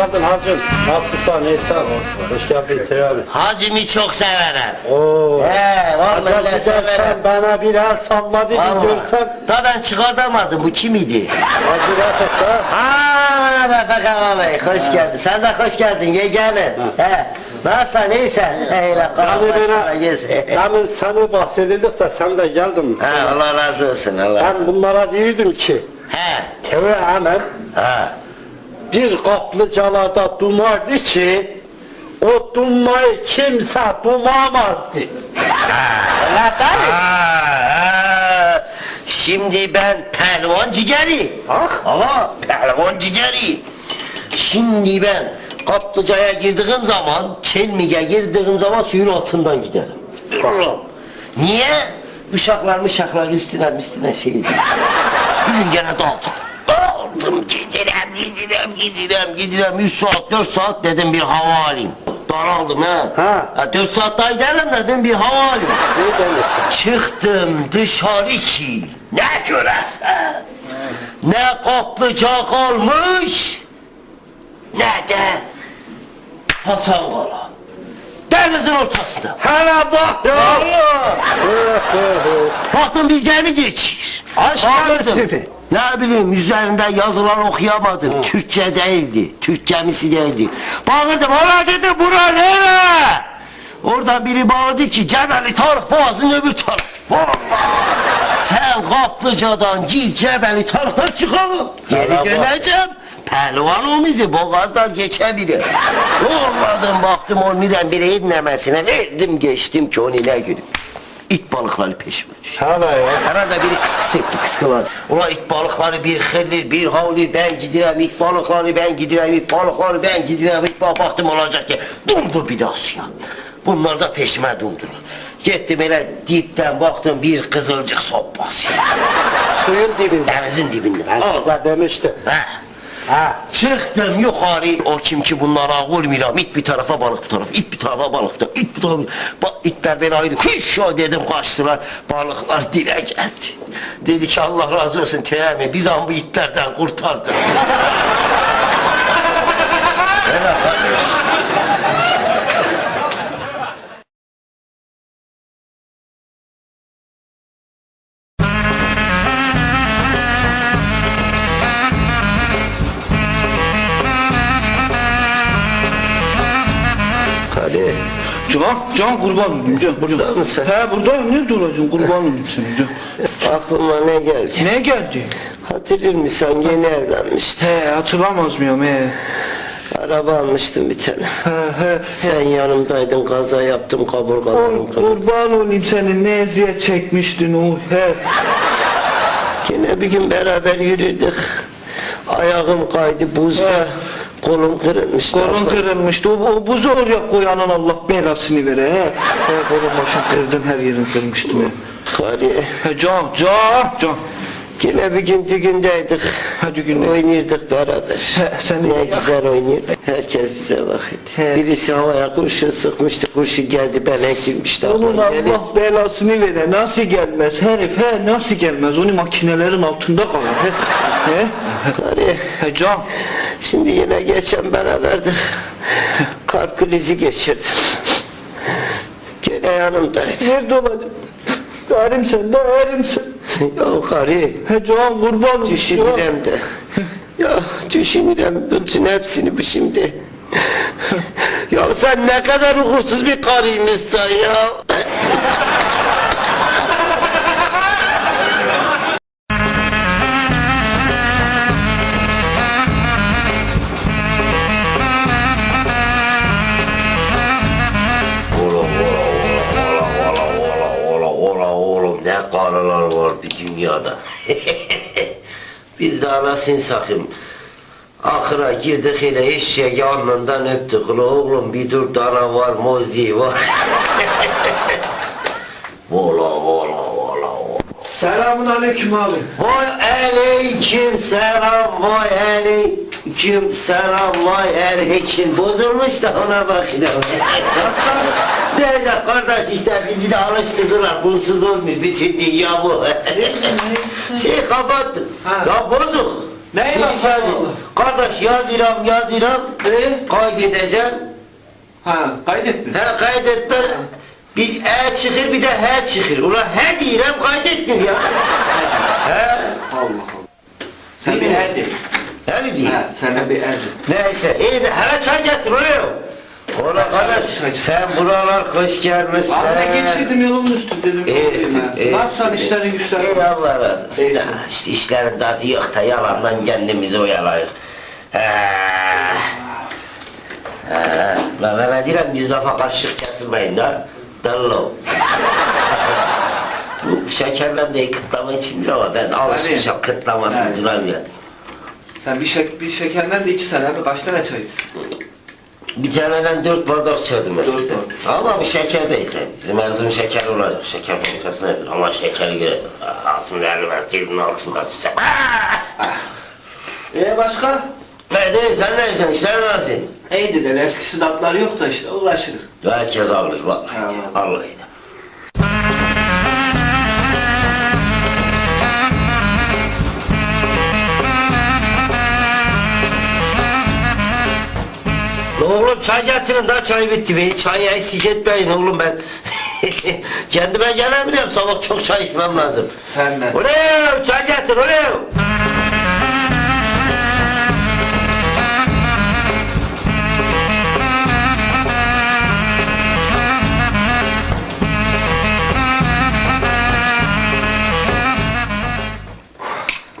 geldin hacım. Nasılsın neysen? Hoş geldin Teyari. Hacımı çok severim. Oo. He vallahi Hacı öyle severim. gidersen bana bir el salladı bir Vallahi. görsem. Da ben çıkartamadım bu kim idi? Hacı Refet ha. Aa Refik abi hoş geldin. Sen de hoş geldin yeğenim. He. Nasılsın iyisin? Eyle Yani bana, gez. yani seni bahsedildik de sen de geldin. He Allah razı olsun Allah. Ben bunlara diyordum ki, He. Teve hemen Ha. Bir kaplıcalarda dumardı ki, o dummayı kimse dumamazdı. Ha. Şimdi ben pehlivan cigeri. Ah. Ama pehlivan cigeri. Şimdi ben kaplıcaya girdiğim zaman, çelmiye girdiğim zaman suyun altından giderim. Dururum. Niye? Uşaklar mışaklar üstüne üstüne şey. Bir gün gene daldım. Daldım gidirem gidirem gidirem gidirem 3 saat 4 saat dedim bir hava alayım. Daraldım ha. Ha. ha 4 saat daha giderim dedim bir hava alayım. Ne demişsin? Çıktım dışarı ki ne göresen ne kaplıca kalmış ne de Hasan Kala. Denizin ortasında. Hele bak ya. Baktım bir gemi geçir. Aşk gemisi mi? Ne bileyim üzerinde yazılar okuyamadım. Türkçe değildi. Türk gemisi değildi. Bağırdım ola dedi bura nere? Oradan biri bağırdı ki Cebeli Tarık Boğaz'ın öbür tarafı. Sen kaplıcadan gir Cebeli Tarık'tan çıkalım. Geri Merhaba. döneceğim. Pehlivan olmayacak boğazdan geçebilir. Olmadım baktım onun birden bire inlemesine verdim geçtim ki onu ne gülüm. İt balıkları peşime düştü. Hele ya. Arada biri kıs kıs etti kıskılar. Ula it balıkları bir hırlir bir havlir ben gidirem it balıkları ben gidirem it balıkları ben gidirem it balık baktım olacak ki dumdu bir daha suya. Bunlar da peşime dumdular. Gittim hele dipten baktım bir kızılcık sopası. Suyun dibinde. Denizin dibinde. Ben Al. size demiştim. Ha. Ha. Çıktım yukarı o kim ki bunlara vurmuyorum it bir tarafa balık bu tarafa it bir tarafa balık bu tarafa it bir tarafa itler beni ayrı hış ya dedim kaçtılar. Balıklar dile geldi dedi ki Allah razı olsun teyami biz an bu itlerden kurtardık. Helal kardeş. Can, can kurban olayım can. Burada mısın? He buradayım. Nerede olacağım? Kurban olayım sana can. aklıma ne geldi Ne geldi? hatırlıyor musun yeni evlenmiştin He hatırlamaz mıyım he? araba almıştım bir tane He he. sen yanımdaydın kaza yaptım kaburgalarım kırıldı kurban olayım senin ne eziyet çekmiştin o he. Yine bir gün beraber yürüdük. Ayağım kaydı buzda. He. Kolum kırılmıştı. Kolun kırılmıştı. O, o buzu oraya koyanın Allah belasını vere he. He kolun başın kırdım her yerin kırmıştım he. Kari. He can, can, can. Yine bir gün düğündeydik. Hadi gün Oynuyorduk beraber. He, sen ne güzel oynuyorduk. Herkes bize bakıyordu. He. Birisi havaya kurşun sıkmıştı. Kurşun geldi bana girmişti. Onun Allah belasını vere nasıl gelmez herif he nasıl gelmez onu makinelerin altında kalır he. He? Kari. He can. Şimdi yine geçen beraberdik. Kalp krizi geçirdim. Gene yanımdaydı. Nerede olacak? Darim sen, darim sen. Ya kari. He can kurban. Düşünürem de. Ya düşünürem bütün hepsini bu şimdi. ya sen ne kadar uğursuz bir karıymışsın ya. Karılar var bir dünyada. Biz de anasını sakın. Ahıra girdik hele eşeği alnından öptük. Oğlum bir dur dana var mozi var. ola ola ola ola. Selamun aleyküm abi. Vay aleyküm selam vay aleyküm selam vay aleyküm bozulmuş da ona bakın Nasıl? Nerede kardeş işte bizi de alıştırdılar kulsuz olmuyor bütün dünya bu şey kapattım Ha. ya bozuk Neyi Neyse lan hadi. Allah? Kardeş yazıram yazıram. Ee? Kaydedeceksin. Ha kaydettin. He kaydetler. Bir E çıkır bir de H çıkır. Ulan H diyeceğim kaydetmiyor ya. He. Allah Allah. Sen bir er de. He mi diyeyim? Sana bir er de. Neyse iyi de hele çay getir. Ola kardeş sen buralar hoş gelmişsin. Abi geçirdim yolumun üstü dedim. Evet, evet. Nasılsın işlerin güçlerin? Ey Allah razı olsun. İyisin. Ya, İşte işlerin tadı yok da yalandan kendimizi oyalayır. He. He. Lan ben diyorum yüz defa kaşık kesilmeyin da. Dallo. Bu şekerle de kıtlama için ama ben alışmışım kıtlamasız duramıyorum. Sen bir, şek bir şekerden de içsen abi kaç tane çay içsin? Bir taneden dört bardak içerdim eskiden. bardak. Ama bu şeker değil tabii. Bizim Erzurum şeker olacak. Şeker fabrikasına yapıyor. Ama şekeri alsın vermez. Cebinin altında tutsa. Ee başka? Ne değil sen neysen işler nasıl? İyi de eskisi tatları yok da işte uğraşırız. Herkes ağlıyor vallahi. Allah. Vallahi. Oğlum çay getirin daha çay bitti be. Çayı eksik etmeyin oğlum ben. Kendime gelemiyorum sabah çok çay içmem lazım. Sen de. Ulan çay getir ulan.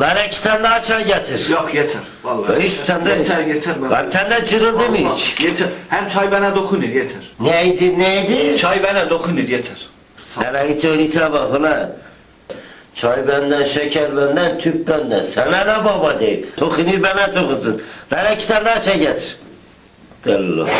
Lan iki tane daha çay getir. Yok yeter. Vallahi. Üç tane de. Yeter yeter. ben- Lan tane cırıldı mı Vallahi hiç? Yeter. Hem çay bana dokunur yeter. Neydi neydi? Çay bana dokunur yeter. Hele öyle ite bak ulan. Çay benden, şeker benden, tüp benden. Sana ne baba değil. Tokunu bana tokusun. Bana iki tane daha çay getir. Allah.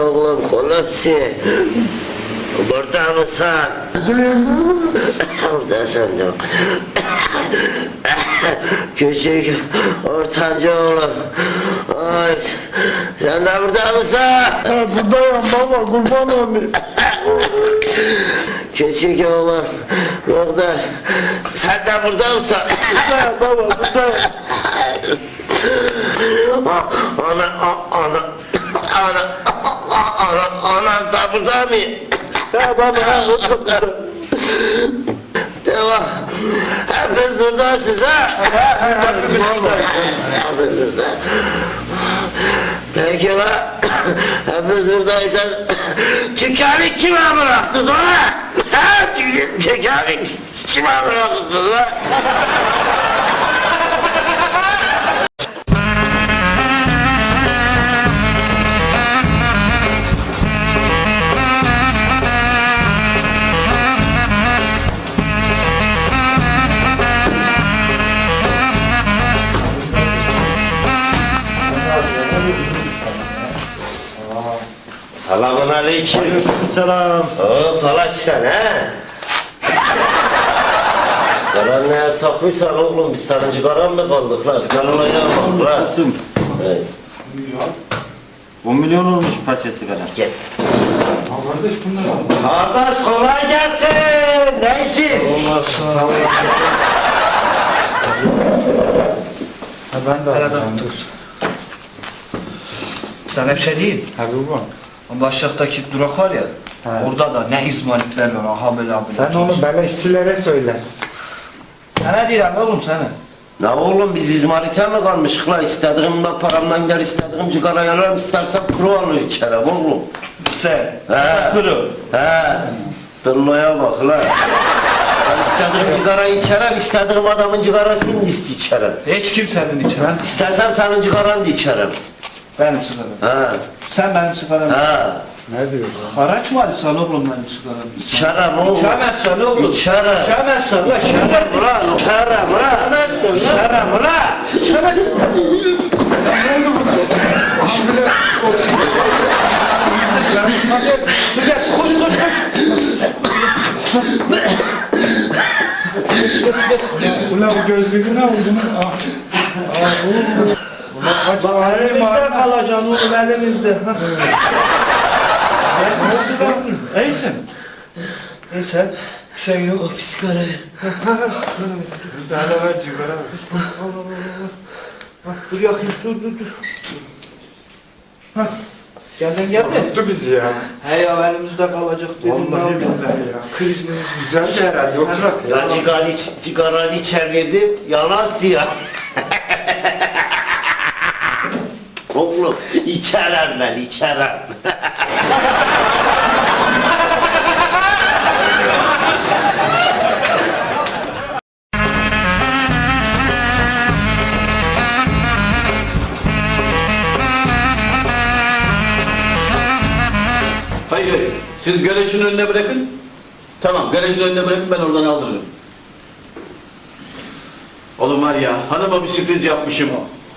oğlum Hulusi. Burada mısın? Buradasın da. Küçük, ortanca oğlum. Ay, sen de burada mısın? Buradayım baba kurban olayım. Küçük oğlum, burada. Sen de burada mısın? Buradayım baba buradayım. Ana, ana, ana, ana, ana da burada mı? Ya buradayım. Devam. Hepiniz buradasınız ha? Hepiniz burada. Peki la. Hepiniz buradaysanız tükenlik kime bıraktınız ona? Ha? Tü- Tükenlik kime bıraktınız la? Selamun aleyküm. Selam. Oo falak sen ha? Falan ne saklıysan oğlum biz sarıncı karan mı kaldık lan? Sigaralaya bak lan. Kaçım? Evet, 10 milyon olmuş parça sigara. Gel. Kardeş kolay gelsin. Neysiz? ben de Hele dur. Sen hep şey değil. Abi bu. O Başlaktaki durak var ya. He. Orada da ne izmaritler var. Aha böyle abi. Sen onu beleşçilere söyle. Sana abi oğlum sana. Ne oğlum biz izmarite mi kalmışık la? İstediğimde paramdan gider, istediğim cigara yalarım, istersem kuru alır içerim oğlum. Sen. He. Kuru. He. Dırloya bak la. Ben istediğim cigarayı içerim, istediğim adamın cigarasını da içerim. Hiç kimsenin içine. İstersem senin cigaranı da içerim. Benim sigaram. Ha. Sen benim sigaram. Ha. Ne diyor? Haraç var sana oğlum benim sigaram. İçerim oğlum. İçemezsen oğlum. İçerim. İçemezsen la içemezsen. ulan, içerim ulan. İçerim ulan. İçemezsen. Su getir koş koş koş. Ulan bu gözlüğü ne oldu? Ah. Ah. Bak elimizde kalacak oğlum elimizde. Ne oldu lan? İyisin. Bir şey yok. O psikoloji. Tane ver cigara ver. Al al al. al. Ha, Dur yakayım dur dur dur. Hah. Geldin geldin. Unuttu bizi ya. He ya elimizde kalacak dedim. Vallahi billahi ya. Kriz mi? Güzeldi herhalde. Yok ya. Ya cigarayı, cigarayı çevirdim, yana siyah. İçerem ben, içerem. Hayır. Siz garajın önüne bırakın. Tamam garajın önüne bırakın ben oradan aldırırım. Oğlum var ya hanıma bir sürpriz yapmışım.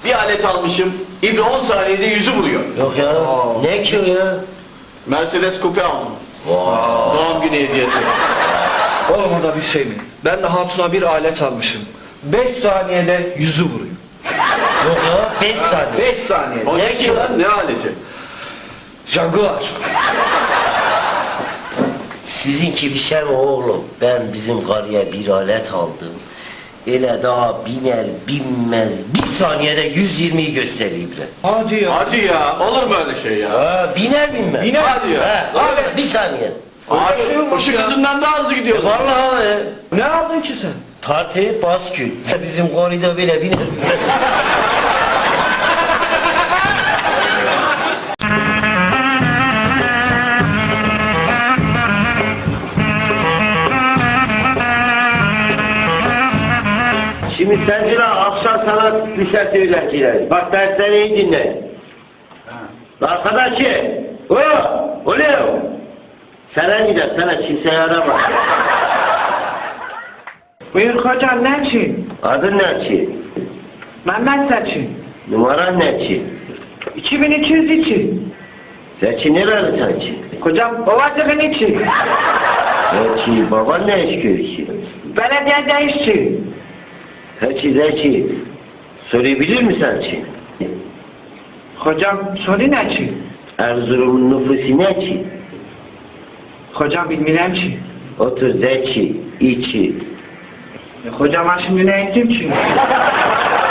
Bir alet almışım. İbre 10 saniyede yüzü vuruyor. Yok ya, ne ki o ya? Mercedes Coupe aldım. Doğum günü hediyesi. Oğlum o da bir şey mi? Ben de hatuna bir alet almışım. 5 saniyede yüzü vuruyor. Yok ya, beş saniye. 5 saniyede. O ne ki lan ne aleti? Jaguar. Sizinki bir şey mi oğlum? Ben bizim karıya bir alet aldım. Ele daha biner binmez bir saniyede 120'yi gösteriyor bile. Hadi ya. Hadi ya olur mu öyle şey ya? Ha, biner binmez. Biner. Hadi ya. Ha, öyle bir saniye. Abi ışık hızından daha hızlı gidiyor. Vallahi e, Ne aldın ki sen? tartı baskül. Bizim korida böyle biner Şimdi Sencila akşam sanat lisesi öğrencileri. Bak dersleri iyi dinle. Arkadaşı, o, oluyor. Sana gider, sana kimseye arama. Buyur hocam ne için? Adın ne ki? Mehmet Seçin. Numaran ne ki? 2200 için. Zeki nereli sanki? Hocam babacığın için. Zeki, baban ne iş görüyor ki? Belediyede işçi. Zeki, Zeki. Sorabilir misin sanki? Hocam soru ne için? Erzurum'un nüfusu ne ki? Hocam bilmiyorum ki. Otur Zeki, içi. E, hocam ben şimdi ne ettim ki?